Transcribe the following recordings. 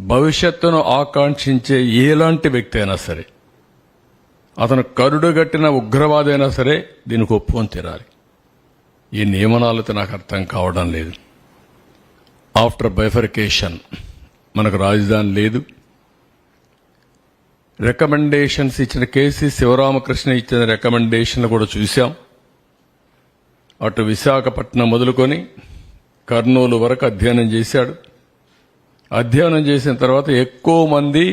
భవిష్యత్తును ఆకాంక్షించే ఎలాంటి వ్యక్తి అయినా సరే అతను కరుడుగట్టిన ఉగ్రవాది అయినా సరే దీనికి ఒప్పుకొని తీరాలి ఈ నియమనాలతో నాకు అర్థం కావడం లేదు. ఆఫ్టర్ బైఫర్కేషన్ మనకు రాజధాని లేదు. రికమెండేషన్స్ ఇచ్చిన కేసీ శివరామకృష్ణ ఇచ్చిన రికమెండేషన్లు కూడా చూశాం. అటు విశాఖపట్నం మొదలుకొని కర్నూలు వరకు అధ్యయనం చేశాడు. అధ్యయనం చేసిన తర్వాత ఎక్కువ మంది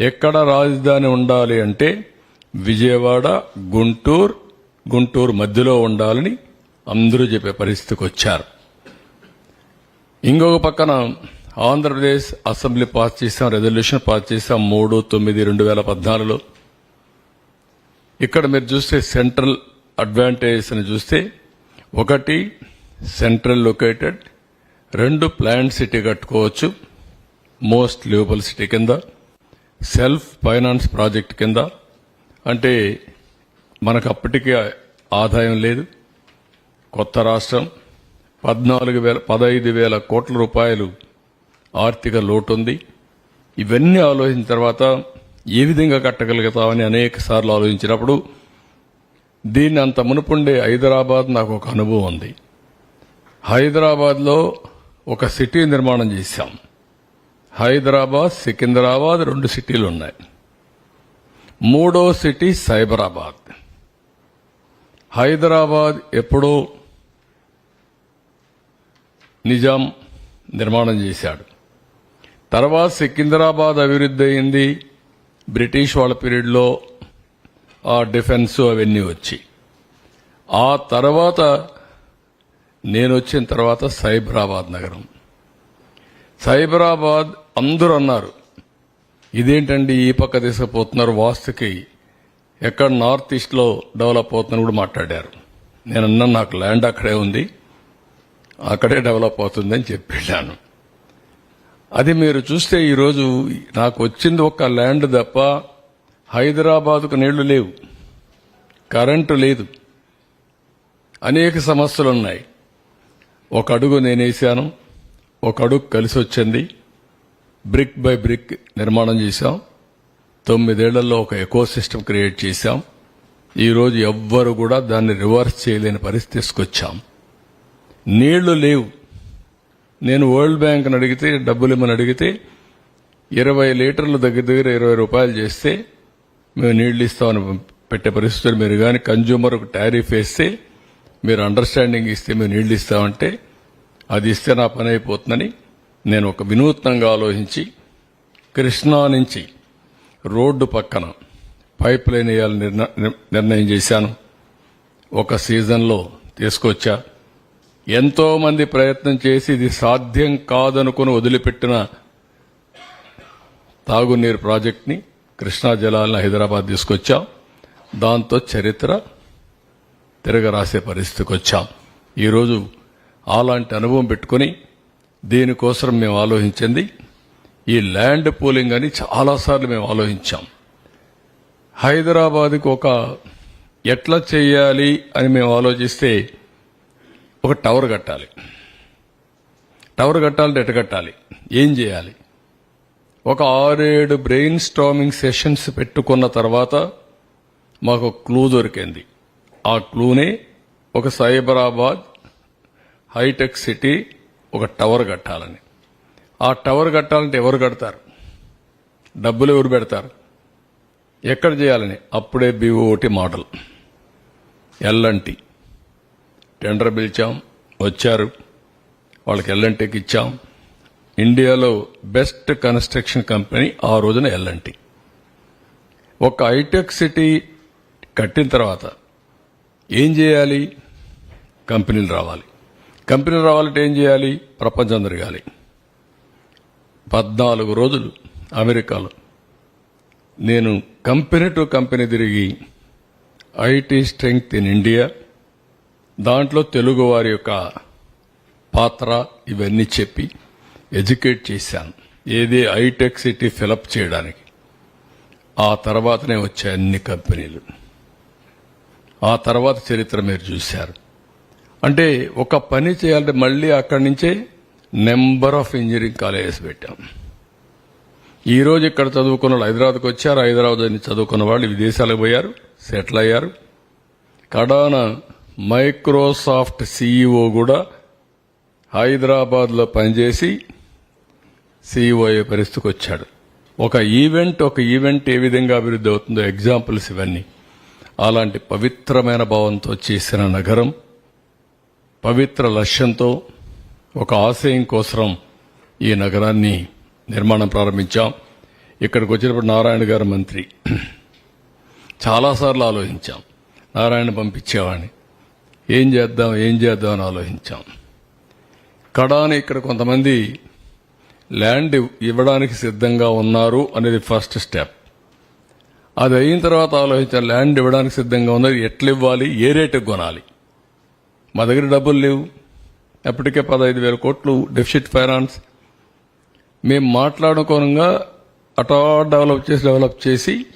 ఎక్కడ రాజధాని ఉండాలి అంటే విజయవాడ గుంటూరు గుంటూరు మధ్యలో ఉండాలని అందరూ చెప్పే పరిస్థితికి వచ్చారు. ఇంకొక పక్కన ఆంధ్రప్రదేశ్ అసెంబ్లీ పాస్ చేసాం రెజల్యూషన్ పాస్ చేసాం మూడు తొమ్మిది రెండు వేల పద్నాలుగులో. ఇక్కడ మీరు చూస్తే సెంట్రల్ అడ్వాంటేజెస్ అని చూస్తే ఒకటి సెంట్రల్ లొకేటెడ్ రెండు ప్లాంట్ సిటీ కట్టుకోవచ్చు మోస్ట్ లివబుల్ సిటీ కింద సెల్ఫ్ ఫైనాన్స్ ప్రాజెక్ట్ కింద. అంటే మనకు అప్పటికే ఆదాయం లేదు కొత్త రాష్ట్రం. పద్నాలుగు వేల పదహైదు వేల కోట్ల రూపాయలు ఆర్థిక లోటు ఉంది ఇవన్నీ ఆలోచించిన తర్వాత ఏ విధంగా కట్టగలుగుతామని అనేక సార్లు ఆలోచించినప్పుడు దీన్ని అంత మునుపుండే హైదరాబాద్ నాకు ఒక అనుభవం ఉంది. హైదరాబాద్లో ఒక సిటీ నిర్మాణం చేశాం. హైదరాబాద్ సికింద్రాబాద్ రెండు సిటీలు ఉన్నాయి మూడో సిటీ సైబరాబాద్. హైదరాబాద్ ఎప్పుడో నిజాం నిర్మాణం చేశాడు. తర్వాత సికింద్రాబాద్ అభివృద్ధి అయింది. బ్రిటిష్ వాళ్ళ పీరియడ్లో ఆ డిఫెన్స్ అవన్నీ వచ్చి. ఆ తర్వాత నేను వచ్చిన తర్వాత సైబరాబాద్ నగరం. సైబరాబాద్ అందరూ అన్నారు ఇదేంటండి ఈ పక్క తీసుకుపోతున్నారు వాస్తుకి? ఎక్కడ నార్త్ ఈస్ట్లో డెవలప్ అవుతుందని కూడా మాట్లాడారు. నేను అన్నా నాకు ల్యాండ్ అక్కడే ఉంది. అక్కడే డెవలప్ అవుతుందని చెప్పి వెళ్ళాను. అది మీరు చూస్తే ఈరోజు నాకు వచ్చింది ఒక ల్యాండ్ తప్ప హైదరాబాద్కు నీళ్ళు లేవు. కరెంటు లేదు. అనేక సమస్యలు ఉన్నాయి ఒక అడుగు నేనేసాను ఒక అడుగు కలిసి వచ్చింది బ్రిక్ బై బ్రిక్ నిర్మాణం చేశాం. తొమ్మిదేళ్ళలో ఒక ఎకో సిస్టమ్ క్రియేట్ చేశాం ఈరోజు ఎవ్వరు కూడా దాన్ని రివర్స్ చేయలేని పరిస్థితి తీసుకొచ్చాం. నీళ్ళు లేవు. నేను వరల్డ్ బ్యాంక్ని అడిగితే డబ్బులు ఇమ్మని అడిగితే ఇరవై లీటర్లు దగ్గర దగ్గర ఇరవై రూపాయలు చేస్తే మేము నీళ్ళు ఇస్తామని పెట్టే పరిస్థితులు మీరు కానీ కన్జ్యూమర్ టారిఫ్ వేస్తే మీరు అండర్స్టాండింగ్ ఇస్తే మేము నీళ్ళు ఇస్తామంటే అది ఇస్తే నా పని అయిపోతుందని నేను ఒక వినూత్నంగా ఆలోచించి కృష్ణా నుంచి రోడ్డు పక్కన పైప్ లైన్ వేయాలని నిర్ణయం చేశాను. ఒక సీజన్లో తీసుకొచ్చా. ఎంతోమంది ప్రయత్నం చేసి ఇది సాధ్యం కాదనుకుని వదిలిపెట్టిన తాగునీరు ప్రాజెక్ట్ని కృష్ణా జలాలను హైదరాబాద్ తీసుకొచ్చాం. దాంతో చరిత్ర తిరగరాసే పరిస్థితికి వచ్చాం ఈరోజు అలాంటి అనుభవం పెట్టుకుని దీనికోసం మేము ఆలోచించింది. ఈ ల్యాండ్ పూలింగ్ అని చాలాసార్లు మేము ఆలోచించాం. హైదరాబాద్కి ఒక ఎట్లా చేయాలి అని మేము ఆలోచిస్తే ఒక టవర్ కట్టాలి. టవర్ కట్టాలంటే ఎట్ట కట్టాలి? ఏం చేయాలి? ఒక ఆరేడు బ్రెయిన్ స్టామింగ్ సెషన్స్ పెట్టుకున్న తర్వాత మాకు క్లూ దొరికింది. ఆ క్లూనే ఒక సైబరాబాద్ హైటెక్ సిటీ ఒక టవర్ కట్టాలని. ఆ టవర్ కట్టాలంటే ఎవరు కడతారు? డబ్బులు ఎవరు పెడతారు? ఎక్కడ చేయాలని? అప్పుడే బీఓటి మోడల్. ఎల్ఎన్టీ టెండర్ పిలిచాం వచ్చారు. వాళ్ళకి ఎల్ఎన్టీకి ఇచ్చాం. ఇండియాలో బెస్ట్ కన్స్ట్రక్షన్ కంపెనీ ఆ రోజున ఎల్ఎన్టీ ఒక హైటెక్ సిటీ కట్టిన తర్వాత ఏం చేయాలి? కంపెనీలు రావాలి. కంపెనీ రావాలంటే ఏం చేయాలి? ప్రపంచం తిరగాలి. పద్నాలుగు రోజులు అమెరికాలో. నేను కంపెనీ టు కంపెనీ తిరిగి ఐటీ స్ట్రెంగ్త్ ఇన్ ఇండియా దాంట్లో తెలుగు వారి యొక్క పాత్ర ఇవన్నీ చెప్పి ఎడ్యుకేట్ చేశాను. ఏది హైటెక్ సిటీ ఫిలప్ చేయడానికి. ఆ తర్వాతనే వచ్చాయి అన్ని కంపెనీలు. ఆ తర్వాత చరిత్ర మీరు చూశారు. అంటే ఒక పని చేయాలంటే మళ్ళీ అక్కడి నుంచే నెంబర్ ఆఫ్ ఇంజనీరింగ్ కాలేజెస్ పెట్టాం. ఈ రోజు ఇక్కడ చదువుకున్న వాళ్ళు హైదరాబాద్కి వచ్చారు. హైదరాబాద్ నుంచి చదువుకున్న వాళ్ళు విదేశాలకు పోయారు. సెటిల్ అయ్యారు. కడాన మైక్రోసాఫ్ట్ సీఈఓ కూడా హైదరాబాద్లో పనిచేసి సీఈఓ అయ్యే పరిస్థితికి వచ్చాడు. ఒక ఈవెంట్ ఒక ఈవెంట్ ఏ విధంగా అభివృద్ధి అవుతుందో ఎగ్జాంపుల్స్ ఇవన్నీ. అలాంటి పవిత్రమైన భావంతో చేసిన నగరం. పవిత్ర లక్ష్యంతో ఒక ఆశయం కోసం ఈ నగరాన్ని నిర్మాణం ప్రారంభించాం. ఇక్కడికి వచ్చినప్పుడు నారాయణ గారు మంత్రి. చాలాసార్లు ఆలోచించాం. నారాయణ పంపించేవాడిని. ఏం చేద్దాం ఏం చేద్దాం అని ఆలోచించాం. కడాని ఇక్కడ కొంతమంది ల్యాండ్ ఇవ్వడానికి సిద్ధంగా ఉన్నారు అనేది ఫస్ట్ స్టెప్. అది అయిన తర్వాత ఆలోచించాం ల్యాండ్ ఇవ్వడానికి సిద్ధంగా ఉన్నది ఎట్లా ఇవ్వాలి ఏ రేటుకు కొనాలి. మా దగ్గర డబ్బులు లేవు. ఎప్పటికే పదహైదు వేల కోట్లు డెఫిసిట్ ఫైనాన్స్ మేము మాట్లాడుకోనంగా అటా డెవలప్ చేసి డెవలప్ చేసి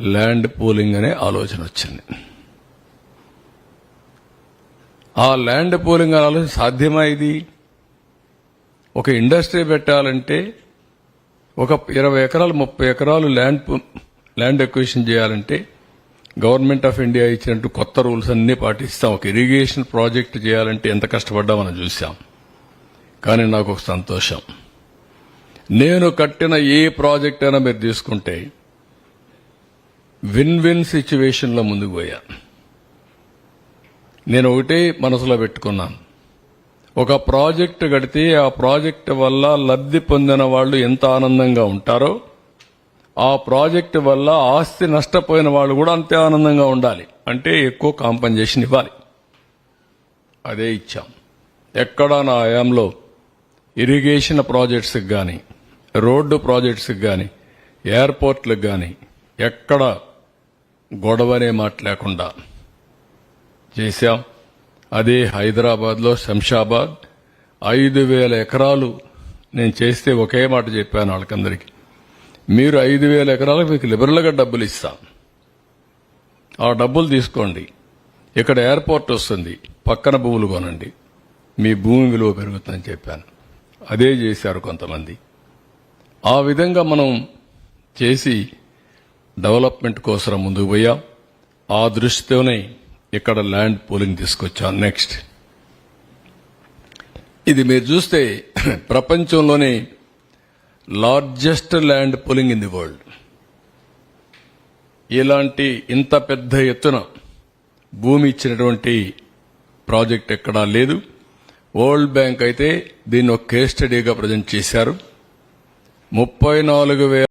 ల్యాండ్ పూలింగ్ అనే ఆలోచన వచ్చింది. ఆ ల్యాండ్ పూలింగ్ ఆలోచన సాధ్యమా ఇది? ఒక ఇండస్ట్రీ పెట్టాలంటే ఒక ఇరవై ఎకరాలు ముప్పై ఎకరాలు ల్యాండ్ ల్యాండ్ ఎక్వేషన్ చేయాలంటే గవర్నమెంట్ ఆఫ్ ఇండియా ఇచ్చినట్టు కొత్త రూల్స్ అన్నీ పాటిస్తాం. ఒక ఇరిగేషన్ ప్రాజెక్ట్ చేయాలంటే ఎంత కష్టపడ్డా మనం చూసాం కానీ నాకు ఒక సంతోషం. నేను కట్టిన ఏ ప్రాజెక్ట్ అయినా మీరు తీసుకుంటే విన్ విన్ సిచ్యువేషన్లో ముందుకు పోయా. నేను ఒకటే మనసులో పెట్టుకున్నాను. ఒక ప్రాజెక్ట్ కడితే ఆ ప్రాజెక్ట్ వల్ల లబ్ధి పొందిన వాళ్ళు ఎంత ఆనందంగా ఉంటారో ఆ ప్రాజెక్ట్ వల్ల ఆస్తి నష్టపోయిన వాళ్ళు కూడా అంతే ఆనందంగా ఉండాలి. అంటే ఎక్కువ కాంపన్సేషన్ ఇవ్వాలి. అదే ఇచ్చాం. ఎక్కడా నా హయాంలో ఇరిగేషన్ ప్రాజెక్ట్స్కి కానీ రోడ్డు ప్రాజెక్ట్స్కి కానీ ఎయిర్పోర్ట్లకు కానీ ఎక్కడ గొడవనే మాట లేకుండా చేశాం. అదే హైదరాబాద్లో శంషాబాద్. ఐదు వేల ఎకరాలు నేను చేస్తే ఒకే మాట చెప్పాను వాళ్ళకందరికీ. మీరు ఐదు వేల ఎకరాలకు మీకు లిబరల్గా డబ్బులు ఇస్తాం. ఆ డబ్బులు తీసుకోండి. ఇక్కడ ఎయిర్పోర్ట్ వస్తుంది. పక్కన భూములు కొనండి. మీ భూమి విలువ పెరుగుతుందని చెప్పాను. అదే చేశారు కొంతమంది. ఆ విధంగా మనం చేసి డెవలప్మెంట్ కోసం ముందుకు పోయాం. ఆ దృష్టితోనే ఇక్కడ ల్యాండ్ పూలింగ్ తీసుకొచ్చాం. నెక్స్ట్ ఇది మీరు చూస్తే ప్రపంచంలోనే largest land pooling in the world. ఇలాంటి ఇంత పెద్ద ఎత్తున భూమి ఇచ్చినటువంటి ప్రాజెక్ట్ ఎక్కడా లేదు. వరల్డ్ బ్యాంక్ అయితే దీన్ని ఒక కేస్ స్టడీగా ప్రజెంట్ చేశారు. ముప్పై నాలుగు వేల